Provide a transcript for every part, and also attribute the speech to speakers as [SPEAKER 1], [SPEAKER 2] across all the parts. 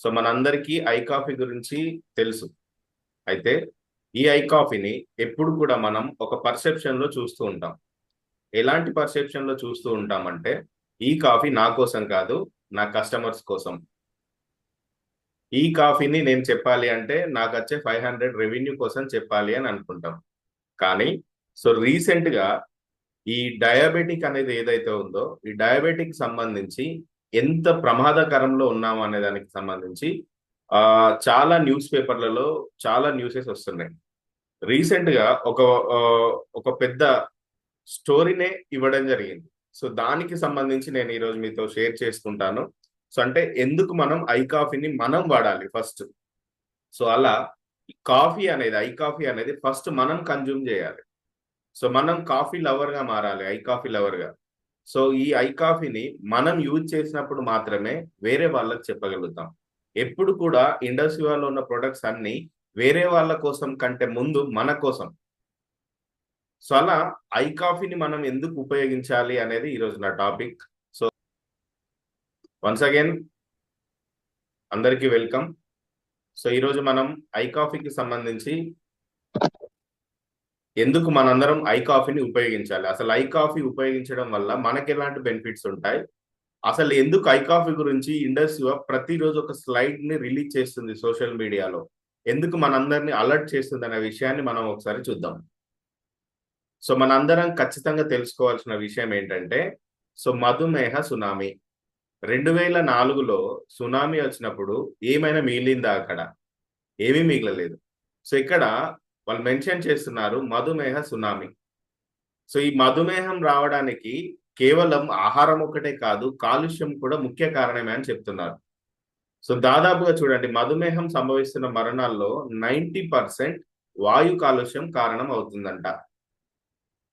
[SPEAKER 1] So మనందరికీ I coffee గురించి తెలుసు. అయితే ఈ ఐ కాఫీని ఎప్పుడు కూడా మనం ఒక పర్సెప్షన్లో చూస్తూ ఉంటాం. ఎలాంటి పర్సెప్షన్లో చూస్తూ ఉంటామంటే ఈ కాఫీ నా కోసం కాదు నా కస్టమర్స్ కోసం. ఈ కాఫీని నేను చెప్పాలి అంటే నాకు వచ్చే ఫైవ్ హండ్రెడ్ రెవెన్యూ కోసం చెప్పాలి అని అనుకుంటాం. కానీ సో రీసెంట్గా ఈ డయాబెటిక్ అనేది ఏదైతే ఉందో ఈ డయాబెటిక్ సంబంధించి ఎంత ప్రమాదకరంలో ఉన్నాము అనే దానికి సంబంధించి ఆ చాలా న్యూస్ పేపర్లలో చాలా న్యూసెస్ వస్తున్నాయి. రీసెంట్గా ఒక ఒక పెద్ద స్టోరీనే ఇవ్వడం జరిగింది. సో దానికి సంబంధించి నేను ఈరోజు మీతో షేర్ చేసుకుంటాను. సో అంటే ఎందుకు మనం ఐ కాఫీని మనం వాడాలి ఫస్ట్? సో అలా కాఫీ అనేది ఐ కాఫీ అనేది ఫస్ట్ మనం కన్జ్యూమ్ చేయాలి. సో మనం కాఫీ లవర్గా మారాలి ఐ కాఫీ లవర్గా సో ఈ ఐ కాఫీని మనం యూజ్ చేసినప్పుడు మాత్రమే వేరే వాళ్ళకి చెప్పగలుగుతాం. ఎప్పుడు కూడా ఇండస్ట్రీలో ఉన్న ప్రొడక్ట్స్ అన్ని వేరే వాళ్ళ కోసం కంటే ముందు మన కోసం. సో అలా ఐ కాఫీని మనం ఎందుకు ఉపయోగించాలి అనేది ఈరోజు నా టాపిక్. సో వన్స్ అగైన్ అందరికీ వెల్కమ్. సో ఈరోజు మనం ఐ కాఫీకి సంబంధించి ఎందుకు మనందరం ఐ కాఫీని ఉపయోగించాలి? అసలు ఐ కాఫీ ఉపయోగించడం వల్ల మనకి ఎలాంటి బెనిఫిట్స్ ఉంటాయి? అసలు ఎందుకు ఐ కాఫీ గురించి ఇండస్ట్రీ ప్రతిరోజు ఒక స్లైడ్ని రిలీజ్ చేస్తుంది సోషల్ మీడియాలో? ఎందుకు మనందరినీ అలర్ట్ చేస్తుంది అనే విషయాన్ని మనం ఒకసారి చూద్దాం. సో మనందరం ఖచ్చితంగా తెలుసుకోవాల్సిన విషయం ఏంటంటే సో మధుమేహ సునామీ. రెండు వేల నాలుగులో సునామీ వచ్చినప్పుడు ఏమైనా మిగిలిందా అక్కడ? ఏమీ మిగలలేదు. సో ఇక్కడ వాళ్ళు మెన్షన్ చేస్తున్నారు మధుమేహ సునామీ. సో ఈ మధుమేహం రావడానికి కేవలం ఆహారం ఒకటే కాదు కాలుష్యం కూడా ముఖ్య కారణమే అని చెప్తున్నారు. సో దాదాపుగా చూడండి మధుమేహం సంభవిస్తున్న మరణాల్లో నైంటీ పర్సెంట్ వాయు కాలుష్యం కారణం అవుతుందంట.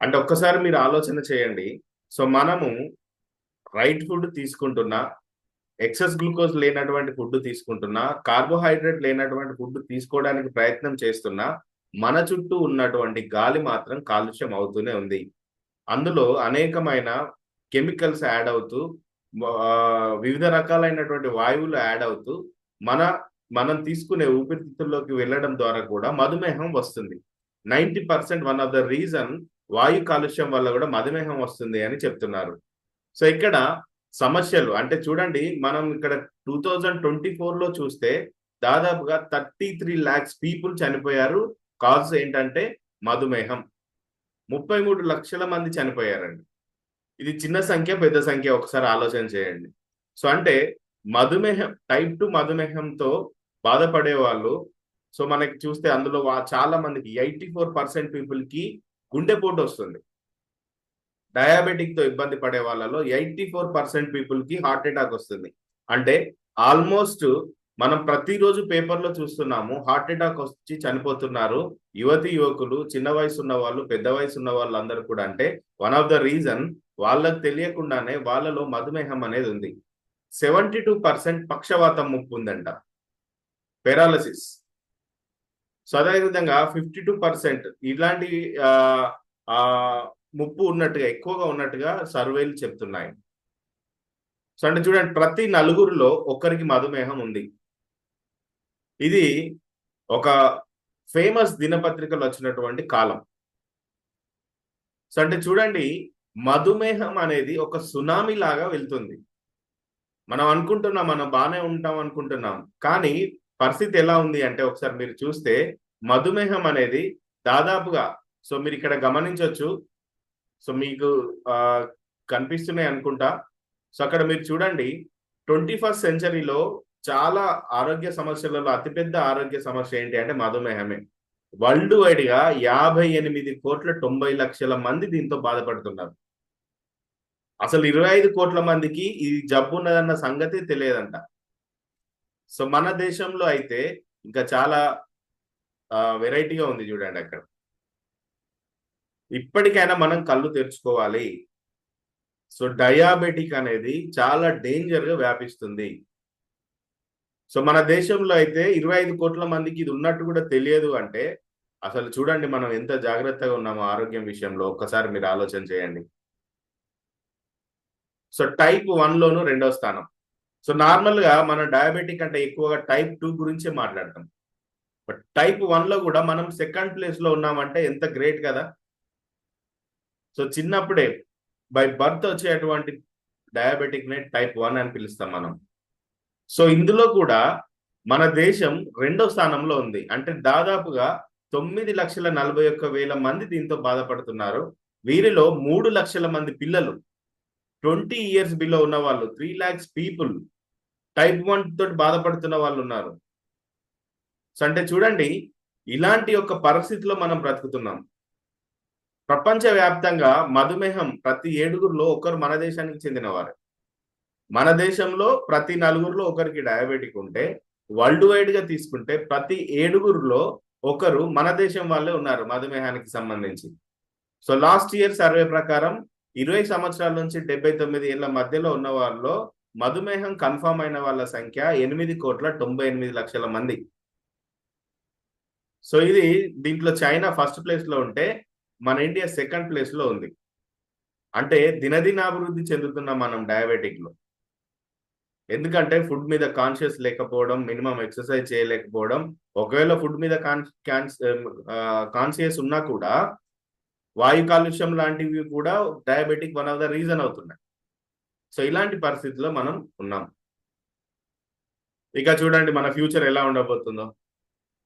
[SPEAKER 1] అంటే ఒక్కసారి మీరు ఆలోచన చేయండి. సో మనము రైట్ ఫుడ్ తీసుకుంటున్నా ఎక్సెస్ గ్లూకోజ్ లేనటువంటి ఫుడ్ తీసుకుంటున్నా కార్బోహైడ్రేట్ లేనటువంటి ఫుడ్ తీసుకోవడానికి ప్రయత్నం చేస్తున్నా మన చుట్టూ ఉన్నటువంటి గాలి మాత్రం కాలుష్యం అవుతూనే ఉంది. అందులో అనేకమైన కెమికల్స్ యాడ్ అవుతూ వివిధ రకాలైనటువంటి వాయువులు యాడ్ అవుతూ మన మనం తీసుకునే ఊపిరితిత్తుల్లోకి వెళ్ళడం ద్వారా కూడా మధుమేహం వస్తుంది. Ninety percent one of the reason వాయు కాలుష్యం వల్ల కూడా మధుమేహం వస్తుంది అని చెప్తున్నారు. సో ఇక్కడ సమస్యలు అంటే చూడండి మనం ఇక్కడ టూ థౌజండ్ ట్వంటీ ఫోర్లో చూస్తే దాదాపుగా థర్టీ త్రీ ల్యాక్స్ పీపుల్ చనిపోయారు. కాజ్ ఏంటంటే మధుమేహం. ముప్పై మూడు లక్షల మంది చనిపోయారండి. ఇది చిన్న సంఖ్య పెద్ద సంఖ్య ఒకసారి ఆలోచన చేయండి. సో అంటే మధుమేహం టైప్ టు మధుమేహంతో బాధపడే వాళ్ళు సో మనకి చూస్తే అందులో చాలా మందికి ఎయిటీ ఫోర్ పర్సెంట్ పీపుల్కి గుండెపోటు వస్తుంది. డయాబెటిక్తో ఇబ్బంది పడే వాళ్ళలో ఎయిటీ ఫోర్ పర్సెంట్ పీపుల్కి హార్ట్ అటాక్ వస్తుంది. అంటే ఆల్మోస్ట్ మనం ప్రతిరోజు పేపర్లో చూస్తున్నాము హార్ట్ అటాక్ వచ్చి చనిపోతున్నారు. యువతి యువకులు చిన్న వయసు ఉన్న వాళ్ళు పెద్ద వయసు ఉన్న వాళ్ళు అందరు కూడా అంటే వన్ ఆఫ్ ద రీజన్ వాళ్ళకు తెలియకుండానే వాళ్ళలో మధుమేహం అనేది ఉంది. సెవెంటీ టూ పర్సెంట్ పక్షవాతం ముప్పు ఉందంట. పెరాలసిస్. సో అదేవిధంగా ఫిఫ్టీ టూ పర్సెంట్ ఇలాంటి ముప్పు ఉన్నట్టుగా ఎక్కువగా ఉన్నట్టుగా సర్వేలు చెప్తున్నాయి. సో అంటే చూడండి ప్రతి నలుగురిలో ఒక్కరికి మధుమేహం ఉంది. ఇది ఒక ఫేమస్ దినపత్రికలు వచ్చినటువంటి కాలం. సో అంటే చూడండి మధుమేహం అనేది ఒక సునామీ లాగా వెళ్తుంది. మనం అనుకుంటున్నాం మనం బాగానే ఉంటాం అనుకుంటున్నాం. కానీ పరిస్థితి ఎలా ఉంది అంటే ఒకసారి మీరు చూస్తే మధుమేహం అనేది దాదాపుగా సో మీరు ఇక్కడ గమనించవచ్చు సో మీకు కనిపిస్తున్నాయి అనుకుంటా. సో అక్కడ మీరు చూడండి ట్వంటీ ఫస్ట్ సెంచరీలో చాలా ఆరోగ్య సమస్యలలో అతిపెద్ద ఆరోగ్య సమస్య ఏంటి అంటే మధుమేహమే. వరల్డ్ వైడ్గా యాభై ఎనిమిది కోట్ల తొంభై లక్షల మంది దీంతో బాధపడుతున్నారు. అసలు ఇరవై ఐదు కోట్ల మందికి ఈ జబ్బు ఉన్నదన్న సంగతి తెలియదంట. సో మన దేశంలో అయితే ఇంకా చాలా వెరైటీగా ఉంది చూడండి అక్కడ. ఇప్పటికైనా మనం కళ్ళు తెరుచుకోవాలి. సో డయాబెటిక్ అనేది చాలా డేంజర్గా వ్యాపిస్తుంది. సో మన దేశంలో అయితే ఇరవై ఐదు కోట్ల మందికి ఇది ఉన్నట్టు కూడా తెలియదు అంటే అసలు చూడండి మనం ఎంత జాగ్రత్తగా ఉన్నామో ఆరోగ్యం విషయంలో. ఒక్కసారి మీరు ఆలోచన చేయండి. సో టైప్ వన్లోను రెండో స్థానం. సో నార్మల్గా మన డయాబెటిక్ అంటే ఎక్కువగా టైప్ టూ గురించే మాట్లాడతాం. బట్ టైప్ వన్లో కూడా మనం సెకండ్ ప్లేస్లో ఉన్నామంటే ఎంత గ్రేట్ కదా. సో చిన్నప్పుడే బై బర్త్ వచ్చేటువంటి డయాబెటిక్ నే టైప్ వన్ అని పిలుస్తాం మనం. సో ఇందులో కూడా మన దేశం రెండో స్థానంలో ఉంది. అంటే దాదాపుగా తొమ్మిది లక్షల నలభై ఒక్క వేల మంది దీంతో బాధపడుతున్నారు. వీరిలో మూడు లక్షల మంది పిల్లలు. ట్వంటీ ఇయర్స్ బిలో ఉన్న వాళ్ళు three lakhs people type one తోటి బాధపడుతున్న వాళ్ళు ఉన్నారు. సో అంటే చూడండి ఇలాంటి ఒక పరిస్థితిలో మనం బ్రతుకుతున్నాం. ప్రపంచవ్యాప్తంగా మధుమేహం ప్రతి ఏడుగురులో ఒకరు మన దేశానికి చెందినవారు. మన దేశంలో ప్రతి నలుగురిలో ఒకరికి డయాబెటిక్ ఉంటే వరల్డ్ వైడ్గా తీసుకుంటే ప్రతి ఏడుగురులో ఒకరు మన దేశం వాళ్ళే ఉన్నారు మధుమేహానికి సంబంధించి. సో లాస్ట్ ఇయర్ సర్వే ప్రకారం ఇరవై సంవత్సరాల నుంచి డెబ్బై తొమ్మిది ఏళ్ళ మధ్యలో ఉన్న వాళ్ళలో మధుమేహం కన్ఫర్మ్ అయిన వాళ్ళ సంఖ్య ఎనిమిది కోట్ల తొంభై ఎనిమిది లక్షల మంది. సో ఇది దీంట్లో చైనా ఫస్ట్ ప్లేస్లో ఉంటే మన ఇండియా సెకండ్ ప్లేస్లో ఉంది. అంటే దినదినాభివృద్ధి చెందుతున్నాం మనం డయాబెటిక్లో. ఎందుకంటే ఫుడ్ మీద కాన్షియస్ లేకపోవడం మినిమం ఎక్సర్సైజ్ చేయలేకపోవడం ఒకవేళ ఫుడ్ మీద కాన్షియస్ ఉన్నా కూడా వాయు కాలుష్యం లాంటివి కూడా diabetic one of the reason అవుతున్నాయి. సో ఇలాంటి పరిస్థితిలో మనం ఉన్నాం. ఇక చూడండి మన ఫ్యూచర్ ఎలా ఉండబోతుందో.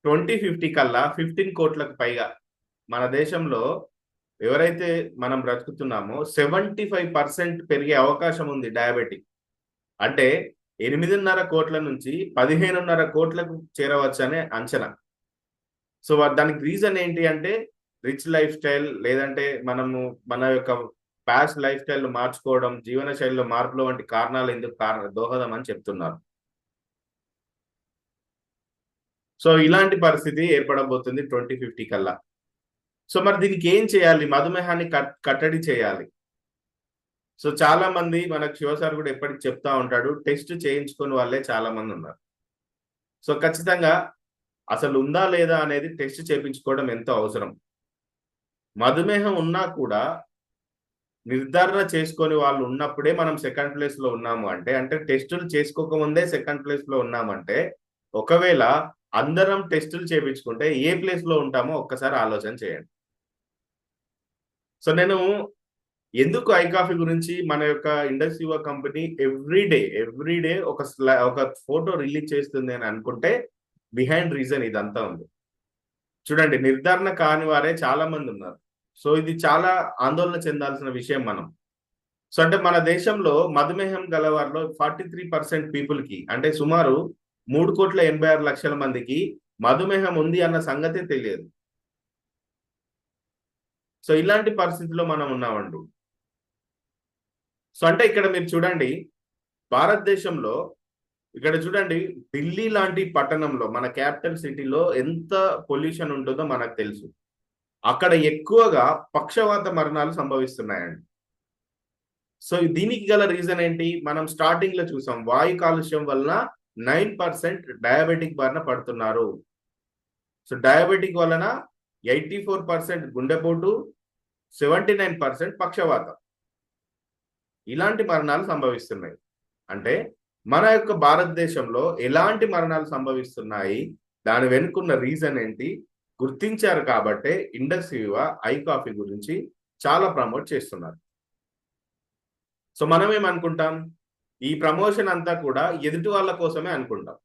[SPEAKER 1] ట్వంటీ ఫిఫ్టీ కల్లా ఫిఫ్టీన్ కోట్లకు పైగా మన దేశంలో ఎవరైతే మనం బ్రతుకుతున్నామో సెవెంటీ ఫైవ్ పర్సెంట్ పెరిగే అవకాశం ఉంది డయాబెటిక్. అంటే ఎనిమిదిన్నర కోట్ల నుంచి పదిహేనున్నర కోట్లకు చేరవచ్చనే అంచనా. సో దానికి రీజన్ ఏంటి అంటే రిచ్ లైఫ్ స్టైల్ లేదంటే మనము మన యొక్క ప్యాస్ట్ లైఫ్ స్టైల్ మార్చుకోవడం జీవన శైలిలో మార్పులు వంటి కారణాలు ఎందుకు కారణ దోహదం అని చెప్తున్నారు. సో ఇలాంటి పరిస్థితి ఏర్పడబోతుంది ట్వంటీ ఫిఫ్టీ కల్లా. సో మరి దీనికి ఏం చేయాలి? మధుమేహాన్ని కట్టడి చేయాలి. సో చాలా మంది మనకు శివసార్ కూడా ఎప్పటికి చెప్తా ఉంటాడు టెస్ట్ చేయించుకుని వాళ్ళే చాలా మంది ఉన్నారు. సో ఖచ్చితంగా అసలు ఉందా లేదా అనేది టెస్ట్ చేయించుకోవడం ఎంతో అవసరం. మధుమేహం ఉన్నా కూడా నిర్ధారణ చేసుకొని వాళ్ళు ఉన్నప్పుడే మనం సెకండ్ ప్లేస్లో ఉన్నాము అంటే అంటే టెస్టులు చేసుకోకముందే సెకండ్ ప్లేస్లో ఉన్నామంటే ఒకవేళ అందరం టెస్టులు చేయించుకుంటే ఏ ప్లేస్లో ఉంటామో ఒక్కసారి ఆలోచన చేయండి. సో నేను ఎందుకు ఐ కాఫీ గురించి మన యొక్క industry company every day every day ఒక ఒక ఫోటో రిలీజ్ చేస్తుంది అని అనుకుంటే బిహైండ్ రీజన్ ఇదంతా ఉంది. చూడండి నిర్ధారణ కాని వారే చాలా మంది ఉన్నారు. సో ఇది చాలా ఆందోళన చెందాల్సిన విషయం మనం. సో అంటే మన దేశంలో మధుమేహం గలవారిలో ఫార్టీ త్రీ పర్సెంట్ పీపుల్కి అంటే సుమారు మూడు కోట్ల ఎనభై ఆరు లక్షల మందికి మధుమేహం ఉంది అన్న సంగతే తెలియదు. సో ఇలాంటి పరిస్థితిలో మనం ఉన్నామండి. సో అంటే ఇక్కడ మీరు చూడండి భారతదేశంలో ఇక్కడ చూడండి ఢిల్లీ లాంటి పట్టణంలో మన క్యాపిటల్ సిటీలో ఎంత పొల్యూషన్ ఉంటుందో మనకు తెలుసు. అక్కడ ఎక్కువగా పక్షవాత మరణాలు సంభవిస్తున్నాయండి. సో దీనికి గల రీజన్ ఏంటి? మనం స్టార్టింగ్లో చూసాం వాయు కాలుష్యం వలన నైన్ పర్సెంట్ డయాబెటిక్ బారిన పడుతున్నారు. సో డయాబెటిక్ వలన ఎయిటీ ఫోర్ పర్సెంట్ గుండెపోటు సెవెంటీ నైన్ పర్సెంట్ పక్షవాతం. ఇలాంటి మరణాలు సంభవిస్తున్నాయి. అంటే మన యొక్క భారతదేశంలో ఎలాంటి మరణాలు సంభవిస్తున్నాయి? దాని వెనుకున్న రీజన్ ఏంటి? గుర్తించారు కాబట్టే ఇండస్ట్రీ ఐ కాఫీ గురించి చాలా ప్రమోట్ చేస్తున్నారు. సో మనం ఏమనుకుంటాం ఈ ప్రమోషన్ అంతా కూడా ఎదుటి వాళ్ళ కోసమే అనుకుంటాం.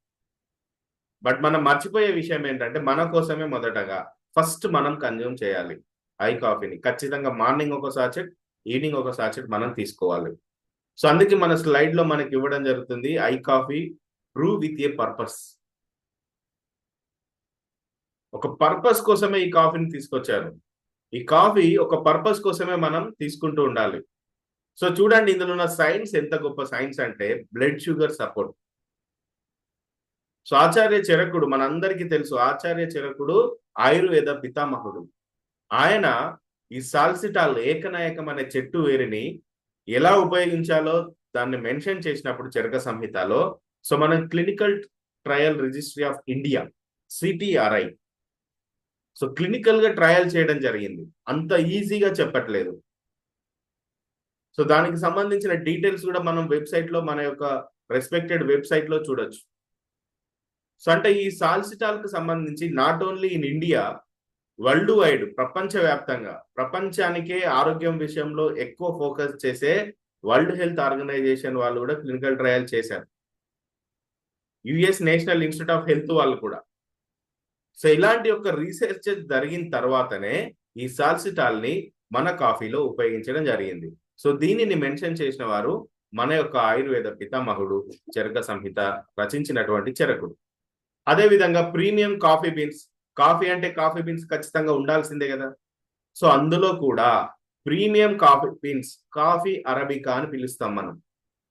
[SPEAKER 1] బట్ మనం మర్చిపోయే విషయం ఏంటంటే మన కోసమే మొదటగా ఫస్ట్ మనం కన్జ్యూమ్ చేయాలి. ఐ కాఫీని. ఖచ్చితంగా మార్నింగ్ ఒకసారి చెక్ ఈవినింగ్ ఒక సాచెట్ మనం తీసుకోవాలి. సో అందుకే మన స్లైడ్లో మనకి ఇవ్వడం జరుగుతుంది I coffee brew with a purpose. ఒక పర్పస్ కోసమే ఈ కాఫీని తీసుకొచ్చారు. ఈ కాఫీ ఒక పర్పస్ కోసమే మనం తీసుకుంటూ ఉండాలి. సో చూడండి ఇందులో ఉన్న సైన్స్ ఎంత గొప్ప సైన్స్ అంటే blood sugar support. So Acharya చరకుడు మనందరికీ తెలుసు ఆచార్య చిరకుడు ఆయుర్వేద పితామహుడు. ఆయన ఈ సాల్సిటాల్ ఏకనాయకం అనే చెట్టు వేరిని ఎలా ఉపయోగించాలో దాన్ని మెన్షన్ చేసినప్పుడు చెరక సంహితలో సో మనం clinical trial registry of India CTRI. So క్లినికల్గా trial చేయడం జరిగింది. అంత ఈజీగా చెప్పట్లేదు. సో దానికి సంబంధించిన డీటెయిల్స్ కూడా మనం వెబ్సైట్లో మన యొక్క రెస్పెక్టెడ్ వెబ్సైట్లో చూడొచ్చు. సో అంటే ఈ సాల్సిటాల్కు సంబంధించి not only in India world wide ప్రపంచవ్యాప్తంగా. ప్రపంచానికే ఆరోగ్యం విషయంలో ఎక్కువ ఫోకస్ చేసే వరల్డ్ హెల్త్ ఆర్గనైజేషన్ వాళ్ళు కూడా క్లినికల్ ట్రయల్ చేశారు. US national institute of health వాళ్ళు కూడా. సో ఇలాంటి ఒక రీసెర్చ్ జరిగిన తర్వాతనే ఈ సాల్సిటాల్ని మన కాఫీలో ఉపయోగించడం జరిగింది. సో దీనిని మెన్షన్ చేసిన వారు మన యొక్క ఆయుర్వేద పితామహుడు చెరక సంహిత రచించినటువంటి చెరకుడు. అదే విధంగా ప్రీమియం కాఫీ బీన్స్ కాఫీ అంటే కాఫీ బీన్స్ ఖచ్చితంగా ఉండాల్సిందే కదా. సో అందులో కూడా premium coffee beans coffee arabica అని పిలుస్తాం మనం.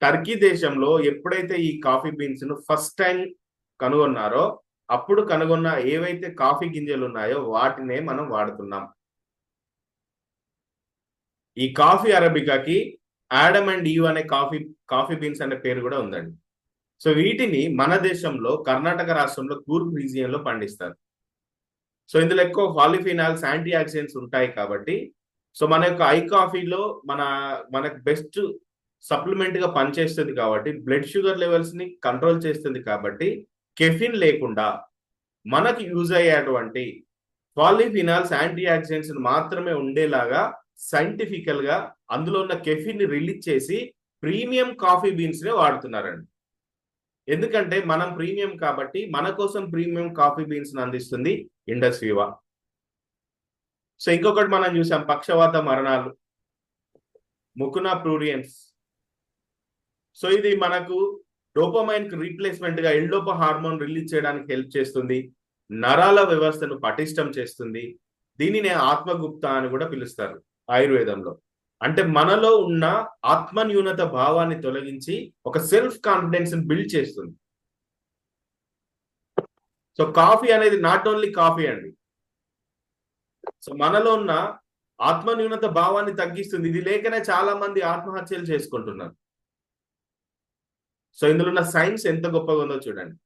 [SPEAKER 1] టర్కీ దేశంలో ఎప్పుడైతే ఈ కాఫీ బీన్స్ను ఫస్ట్ టైం కనుగొన్నారో అప్పుడు కనుగొన్న ఏవైతే కాఫీ గింజలు ఉన్నాయో వాటినే మనం వాడుతున్నాం. ఈ కాఫీ అరబికాకి యాడమ్ అండ్ ఈవ్ అనే కాఫీ కాఫీ బీన్స్ అనే పేరు కూడా ఉందండి. సో వీటిని మన దేశంలో కర్ణాటక రాష్ట్రంలో కూర్గ్ రీజియన్లో పండిస్తారు. సో ఇందులో ఎక్కువ పాలిఫినాల్స్ యాంటీ ఆక్సిడెంట్స్ ఉంటాయి కాబట్టి సో మన యొక్క ఐ కాఫీలో మన మనకు బెస్ట్ సప్లిమెంట్గా పనిచేస్తుంది కాబట్టి బ్లడ్ షుగర్ లెవెల్స్ని కంట్రోల్ చేస్తుంది కాబట్టి కెఫిన్ లేకుండా మనకి యూజ్ అయ్యేటువంటి పాలిఫినాల్స్ యాంటీ ఆక్సిడెంట్స్ మాత్రమే ఉండేలాగా సైంటిఫికల్గా అందులో ఉన్న కెఫిన్ని రిలీజ్ చేసి ప్రీమియం కాఫీ బీన్స్ నే వాడుతున్నారండి. ఎందుకంటే మనం ప్రీమియం కాబట్టి మన కోసం ప్రీమియం కాఫీ బీన్స్ అందిస్తుంది ఇండస్ వివా. సో ఇంకొకటి మనం చూసాం పక్షవాత మరణాలు ముకునా ప్రూరియన్స్ సో ఇది మనకు డోపమైన్ రీప్లేస్మెంట్గా ఎల్డోప హార్మోన్ రిలీజ్ చేయడానికి హెల్ప్ చేస్తుంది నరాల వ్యవస్థను పటిష్టం చేస్తుంది దీనినే ఆత్మగుప్త అని కూడా పిలుస్తారు ఆయుర్వేదంలో. అంటే మనలో ఉన్న ఆత్మన్యూనత భావాన్ని తొలగించి ఒక సెల్ఫ్ కాన్ఫిడెన్స్ బిల్డ్ చేస్తుంది. సో కాఫీ అనేది నాట్ ఓన్లీ కాఫీ అండి. సో మనలో ఉన్న ఆత్మన్యూనత భావాన్ని తగ్గిస్తుంది. ఇది లేకనే చాలా మంది ఆత్మహత్యలు చేసుకుంటున్నారు. సో ఇందులో ఉన్న సైన్స్ ఎంత గొప్పగా ఉందో చూడండి.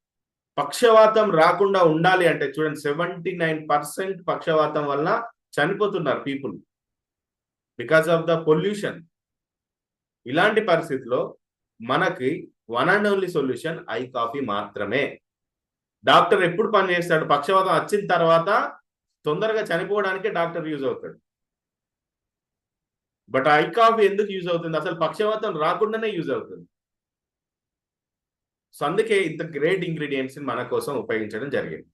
[SPEAKER 1] పక్షవాతం రాకుండా ఉండాలి అంటే చూడండి సెవెంటీ నైన్ పర్సెంట్ పక్షవాతం వల్ల చనిపోతున్నారు people. Because of the pollution ఇలాంటి పరిస్థితిలో మనకి one and only solution I coffee మాత్రమే. డాక్టర్ ఎప్పుడు పని చేస్తాడు? పక్షవాతం వచ్చిన తర్వాత తొందరగా చనిపోవడానికి డాక్టర్ యూజ్ అవుతాడు. బట్ ఐ కాఫీ ఎందుకు యూజ్ అవుతుంది? అసలు పక్షవాతం రాకుండానే యూజ్ అవుతుంది. సో అందుకే ఇంత గ్రేట్ ఇంగ్రీడియంట్స్ మన కోసం ఉపయోగించడం జరిగింది.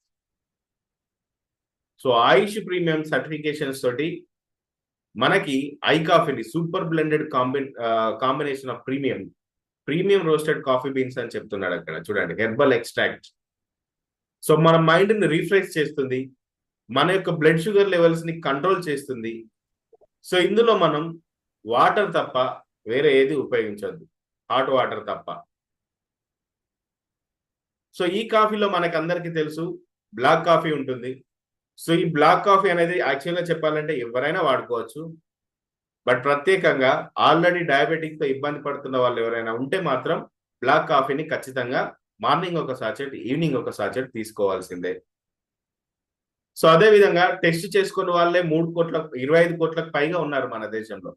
[SPEAKER 1] సో ఆయుష్ ప్రీమియం సర్టిఫికేషన్స్ తోటి మనకి ఐ కాఫీని super blended combine combination of premium. Premium roasted coffee beans అని చెప్తున్నాడు అక్కడ చూడండి హెర్బల్ ఎక్స్ట్రాక్ట్. సో మన మైండ్ని రీఫ్రెష్ చేస్తుంది మన యొక్క బ్లడ్ షుగర్ లెవెల్స్ని కంట్రోల్ చేస్తుంది. సో ఇందులో మనం వాటర్ తప్ప వేరే ఏది ఉపయోగించద్దు హాట్ వాటర్ తప్ప. సో ఈ కాఫీలో మనకి అందరికీ తెలుసు బ్లాక్ కాఫీ ఉంటుంది సో ఈ బ్లాక్ కాఫీ అనేది యాక్చువల్గా చెప్పాలంటే ఎవరైనా వాడుకోవచ్చు. బట్ ప్రత్యేకంగా ఆల్రెడీ డయాబెటిక్తో ఇబ్బంది పడుతున్న వాళ్ళు ఎవరైనా ఉంటే మాత్రం బ్లాక్ కాఫీని ఖచ్చితంగా మార్నింగ్ ఒక సాచెట్ ఈవినింగ్ ఒక సాచెట్ తీసుకోవాల్సిందే. సో అదే విధంగా టెస్ట్ చేసుకున్న వాళ్ళే మూడు కోట్ల ఇరవై ఐదు కోట్లకు పైగా ఉన్నారు మన దేశంలో.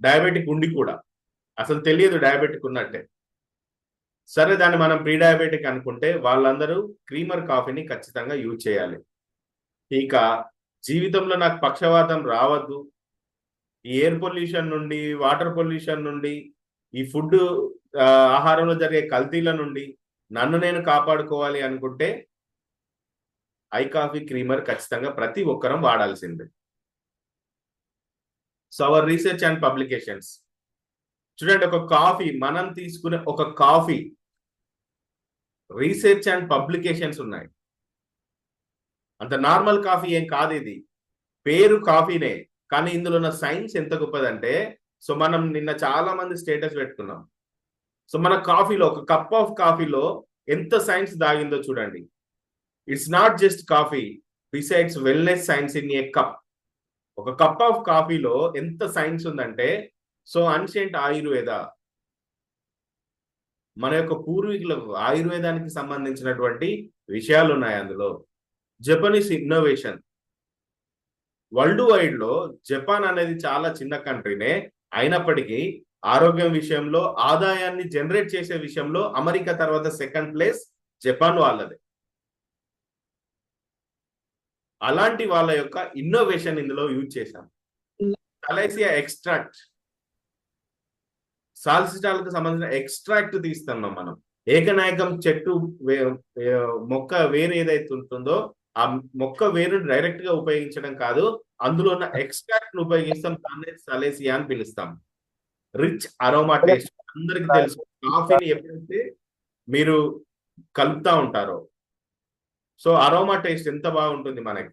[SPEAKER 1] డయాబెటిక్ ఉండి కూడా. అసలు తెలియదు డయాబెటిక్ ఉన్నట్టే. సరే దాన్ని మనం ప్రీ డయాబెటిక్ అనుకుంటే వాళ్ళందరూ క్రీమర్ కాఫీని ఖచ్చితంగా యూజ్ చేయాలి. ఇక జీవితంలో నాకు పక్షవాతం రావద్దు. ఈ ఎయిర్ పొల్యూషన్ నుండి వాటర్ పొల్యూషన్ నుండి ఈ ఫుడ్ ఆహారంలో జరిగే కల్తీల నుండి నన్ను నేను కాపాడుకోవాలి అనుకుంటే ఐ కాఫీ క్రీమర్ ఖచ్చితంగా ప్రతి ఒక్కరం వాడాల్సిందే. So our research and publications. చూడండి ఒక కాఫీ మనం తీసుకునే ఒక కాఫీ రీసెర్చ్ అండ్ పబ్లికేషన్స్ ఉన్నాయి. అంత నార్మల్ కాఫీ ఏం కాదు ఇది. పేరు కాఫీనే. కానీ ఇందులో ఉన్న సైన్స్ ఎంత గొప్పదంటే సో మనం నిన్న చాలా మంది స్టేటస్ పెట్టుకున్నాం. సో మన కాఫీలో ఒక కప్ ఆఫ్ కాఫీలో ఎంత సైన్స్ దాగిందో చూడండి. It's not just coffee besides wellness science in a cup ఒక కప్ ఆఫ్ కాఫీలో ఎంత సైన్స్ ఉందంటే సో అన్షియంట్ ఆయుర్వేద. మన యొక్క పూర్వీకులకు ఆయుర్వేదానికి సంబంధించినటువంటి విషయాలు ఉన్నాయి అందులో. జపనీస్ ఇన్నోవేషన్ వరల్డ్ వైడ్లో జపాన్ అనేది చాలా చిన్న కంట్రీనే అయినప్పటికీ ఆరోగ్యం విషయంలో ఆదాయాన్ని జనరేట్ చేసే విషయంలో అమెరికా తర్వాత సెకండ్ ప్లేస్ జపాన్ వాళ్ళది. అలాంటి వాళ్ళ యొక్క ఇన్నోవేషన్ ఇందులో యూజ్ చేశాం. అలైసియా ఎక్స్ట్రాక్ట్ సాల్సిటాలకు సంబంధించిన ఎక్స్ట్రాక్ట్ తీస్తున్నాం మనం. ఏకనాయకం చెట్టు మొక్క వేరేదైతే ఏదైతే ఉంటుందో ఆ మొక్క వేరు డైరెక్ట్గా ఉపయోగించడం కాదు అందులో ఉన్న ఎక్స్ట్రాక్ట్ ఉపయోగిస్తాం దాన్ని సలేసియా అని పిలుస్తాం. రిచ్ అరోమా టేస్ట్ అందరికి తెలుసు. కాఫీని ఎప్పుడైతే మీరు కలుపుతా ఉంటారో సో అరోమా టేస్ట్ ఎంత బాగుంటుంది మనకి.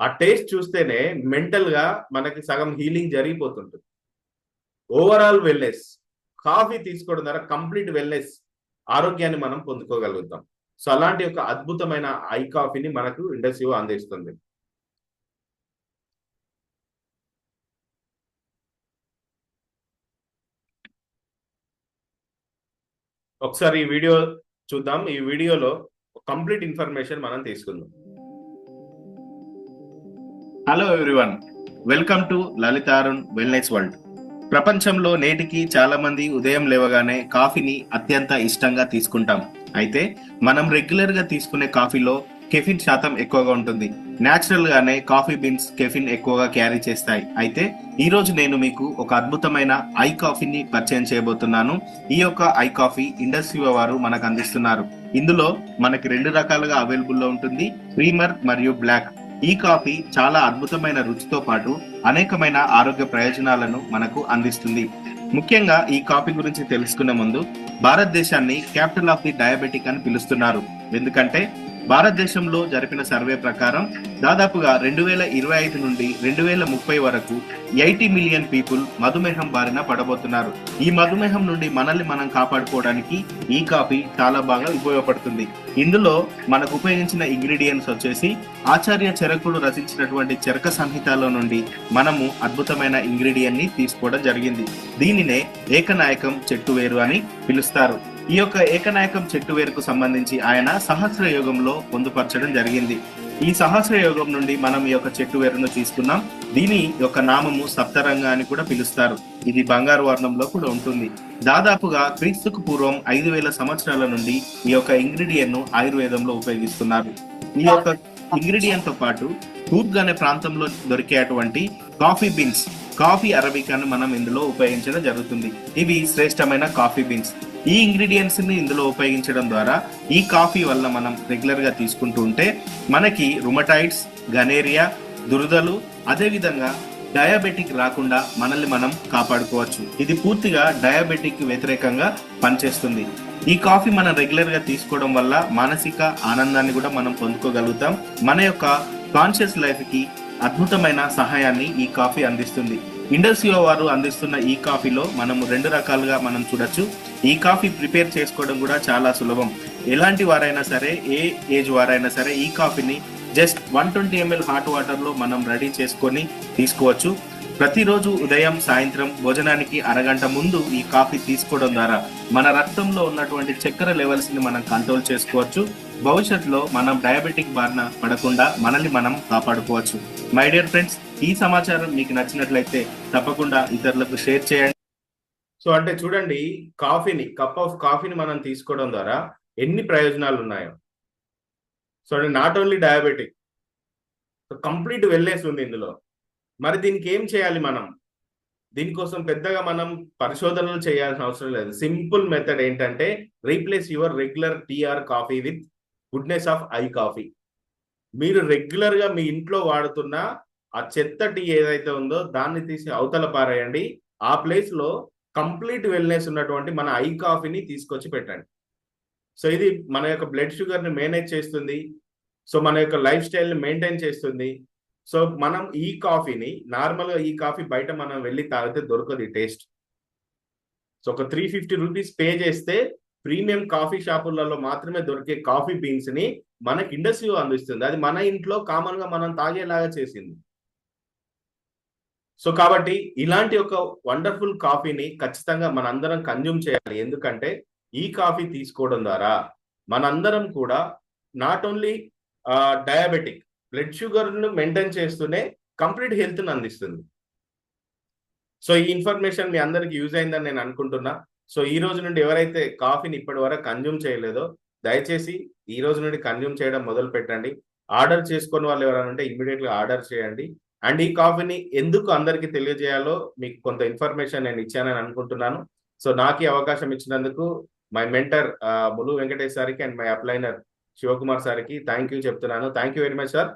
[SPEAKER 1] ఆ టేస్ట్ చూస్తేనే మెంటల్గా మనకి సగం హీలింగ్ జరిగిపోతుంటుంది. ఓవరాల్ వెల్నెస్ కాఫీ తీసుకోవడం ద్వారా కంప్లీట్ వెల్నెస్ ఆరోగ్యాన్ని మనం పొందుకోగలుగుతాం. సో అలాంటి ఒక అద్భుతమైన ఐ కాఫీని మనకు ఇండస్ట్రీ అందిస్తుంది. ఒకసారి ఈ వీడియో చూద్దాం. ఈ వీడియోలో కంప్లీట్ ఇన్ఫర్మేషన్ మనం తీసుకుందాం. Hello everyone welcome to Lalitha Arun wellness world ప్రపంచంలో నేటికి చాలా మంది ఉదయం లేవగానే కాఫీని అత్యంత ఇష్టంగా తీసుకుంటాం. అయితే మనం రెగ్యులర్గా తీసుకునే కాఫీలో కెఫిన్ శాతం ఎక్కువగా ఉంటుంది. న్యాచురల్ గానే కాఫీ బీన్స్ కెఫిన్ ఎక్కువగా క్యారీ చేస్తాయి. అయితే ఈ రోజు నేను మీకు ఒక అద్భుతమైన ఐ కాఫీని పరిచయం చేయబోతున్నాను. ఈ యొక్క ఐ కాఫీ ఇండస్ట్రీ వారు మనకు అందిస్తున్నారు. ఇందులో మనకి రెండు రకాలుగా అవైలబుల్లో ఉంటుంది. క్రీమర్ మరియు బ్లాక్. ఈ కాఫీ చాలా అద్భుతమైన రుచితో పాటు అనేకమైన ఆరోగ్య ప్రయోజనాలను మనకు అందిస్తుంది. ముఖ్యంగా ఈ కాఫీ గురించి తెలుసుకునే ముందు భారతదేశాన్ని క్యాపిటల్ ఆఫ్ ది డయాబెటిక్ అని పిలుస్తున్నారు. ఎందుకంటే భారతదేశంలో జరిపిన సర్వే ప్రకారం దాదాపుగా రెండు వేల ఇరవై ఐదు నుండి రెండు వేల ముప్పై వరకు ఎయిటీ మిలియన్ పీపుల్ మధుమేహం బారిన పడబోతున్నారు. ఈ మధుమేహం నుండి మనల్ని మనం కాపాడుకోవడానికి ఈ కాఫీ చాలా బాగా ఉపయోగపడుతుంది. ఇందులో మనకు ఉపయోగించిన ఇంగ్రీడియంట్స్ వచ్చేసి ఆచార్య చెరకుడు రచించినటువంటి చెరక సంహితలో నుండి మనము అద్భుతమైన ఇంగ్రీడియంట్ని తీసుకోవడం జరిగింది. దీనినే ఏకనాయకం చెట్టు వేరు అని పిలుస్తారు. ఈ యొక్క ఏకనాయకం చెట్టు వేరుకు సంబంధించి ఆయన సహస్ర యోగంలో పొందుపరచడం జరిగింది. ఈ సహస్ర యోగం నుండి మనం ఈ యొక్క చెట్టు వేరును తీసుకున్నాం. దీని యొక్క నామము సప్తరంగ అని కూడా పిలుస్తారు. ఇది బంగారు వర్ణంలో కూడా ఉంటుంది. దాదాపుగా క్రీస్తుకు పూర్వం ఐదు వేల సంవత్సరాల నుండి ఈ యొక్క ఇంగ్రీడియంట్ను ఆయుర్వేదంలో ఉపయోగిస్తున్నారు. ఈ యొక్క ఇంగ్రీడియంట్తో పాటు కూర్గ్ అనే ప్రాంతంలో దొరికేటువంటి కాఫీ బీన్స్ కాఫీ అరబికాను మనం ఇందులో ఉపయోగించడం జరుగుతుంది. ఇవి శ్రేష్టమైన కాఫీ బీన్స్. ఈ ఇంగ్రీడియంట్స్ని ఇందులో ఉపయోగించడం ద్వారా ఈ కాఫీ వల్ల మనం రెగ్యులర్గా తీసుకుంటూ ఉంటే మనకి రుమటైడ్స్ గనేరియా దురదలు అదేవిధంగా డయాబెటిక్ రాకుండా మనల్ని మనం కాపాడుకోవచ్చు. ఇది పూర్తిగా డయాబెటిక్ వ్యతిరేకంగా పనిచేస్తుంది. ఈ కాఫీ మనం రెగ్యులర్గా తీసుకోవడం వల్ల మానసిక ఆనందాన్ని కూడా మనం పొందుకోగలుగుతాం. మన యొక్క కాన్షియస్ లైఫ్కి అద్భుతమైన సహాయాన్ని ఈ కాఫీ అందిస్తుంది. ఇండస్ట్రీలో వారు అందిస్తున్న ఈ కాఫీలో మనం రెండు రకాలుగా మనం చూడొచ్చు. ఈ కాఫీ ప్రిపేర్ చేసుకోవడం కూడా చాలా సులభం. ఎలాంటి వారైనా సరే ఏ ఏజ్ వారైనా సరే ఈ కాఫీని just one twenty ML hot వాటర్లో మనం రెడీ చేసుకొని తీసుకోవచ్చు. ప్రతిరోజు ఉదయం సాయంత్రం భోజనానికి అరగంట ముందు ఈ కాఫీ తీసుకోవడం ద్వారా మన రక్తంలో ఉన్నటువంటి చక్కెర లెవెల్స్ని మనం కంట్రోల్ చేసుకోవచ్చు. భవిష్యత్తులో మనం డయాబెటిక్ బారిన పడకుండా మనల్ని మనం కాపాడుకోవచ్చు. మై డియర్ ఫ్రెండ్స్ ఈ సమాచారం మీకు నచ్చినట్లయితే తప్పకుండా ఇతరులకు షేర్ చేయండి. సో అంటే చూడండి కాఫీని కప్ ఆఫ్ కాఫీని మనం తీసుకోవడం ద్వారా ఎన్ని ప్రయోజనాలు ఉన్నాయో. So not only diabetic complete wellness ఉంది ఇందులో. మరి దీనికి ఏం చేయాలి మనం? దీనికోసం పెద్దగా మనం పరిశోధనలు చేయాల్సిన అవసరం లేదు. సింపుల్ మెథడ్ ఏంటంటే replace your regular tea or coffee with goodness of I coffee. మీరు రెగ్యులర్గా మీ ఇంట్లో వాడుతున్న ఆ చెత్త టీ ఏదైతే ఉందో దాన్ని తీసి అవతల పారేయండి. ఆ ప్లేస్లో కంప్లీట్ వెల్నెస్ ఉన్నటువంటి మన ఐ కాఫీని తీసుకొచ్చి పెట్టండి. సో ఇది మన యొక్క బ్లడ్ షుగర్ని మేనేజ్ చేస్తుంది. సో మన యొక్క లైఫ్ స్టైల్ని మెయింటైన్ చేస్తుంది. సో మనం ఈ కాఫీని నార్మల్గా ఈ కాఫీ బయట మనం వెళ్ళి తాగితే దొరకదు టేస్ట్. సో ఒక త్రీ ఫిఫ్టీ రూపీస్ పే చేస్తే ప్రీమియం కాఫీ షాపులలో మాత్రమే దొరికే కాఫీ బీన్స్ని మనకి ఇండస్ట్రీ అందిస్తుంది. అది మన ఇంట్లో కామన్గా మనం తాగేలాగా చేసింది. సో కాబట్టి ఇలాంటి ఒక వండర్ఫుల్ కాఫీని ఖచ్చితంగా మనందరం కన్జ్యూమ్ చేయాలి. ఎందుకంటే ఈ కాఫీ తీసుకోవడం ద్వారా మనందరం కూడా నాట్ ఓన్లీ డయాబెటిక్ బ్లడ్ షుగర్ను మెయింటైన్ చేస్తూనే కంప్లీట్ హెల్త్ని అందిస్తుంది. సో ఈ ఇన్ఫర్మేషన్ మీ అందరికి యూజ్ అయిందని నేను అనుకుంటున్నా. సో ఈ రోజు నుండి ఎవరైతే కాఫీని ఇప్పటి వరకు కన్జ్యూమ్ చేయలేదో దయచేసి ఈ రోజు నుండి కన్జ్యూమ్ చేయడం మొదలు పెట్టండి ఆర్డర్ చేసుకుని వాళ్ళు ఎవరైనా ఉంటే ఇమ్మీడియట్గా ఆర్డర్ చేయండి. అండ్ ఈ కాఫీని ఎందుకు అందరికీ తెలియజేయాలో మీకు కొంత ఇన్ఫర్మేషన్ నేను ఇచ్చానని అనుకుంటున్నాను. సో నాకు ఈ అవకాశం ఇచ్చినందుకు మై మెంటర్ ములు వెంకటేష్ సార్కి అండ్ మై అప్లైనర్ శివకుమార్ సార్కి థ్యాంక్ యూ చెప్తున్నాను. Thank you very much sir.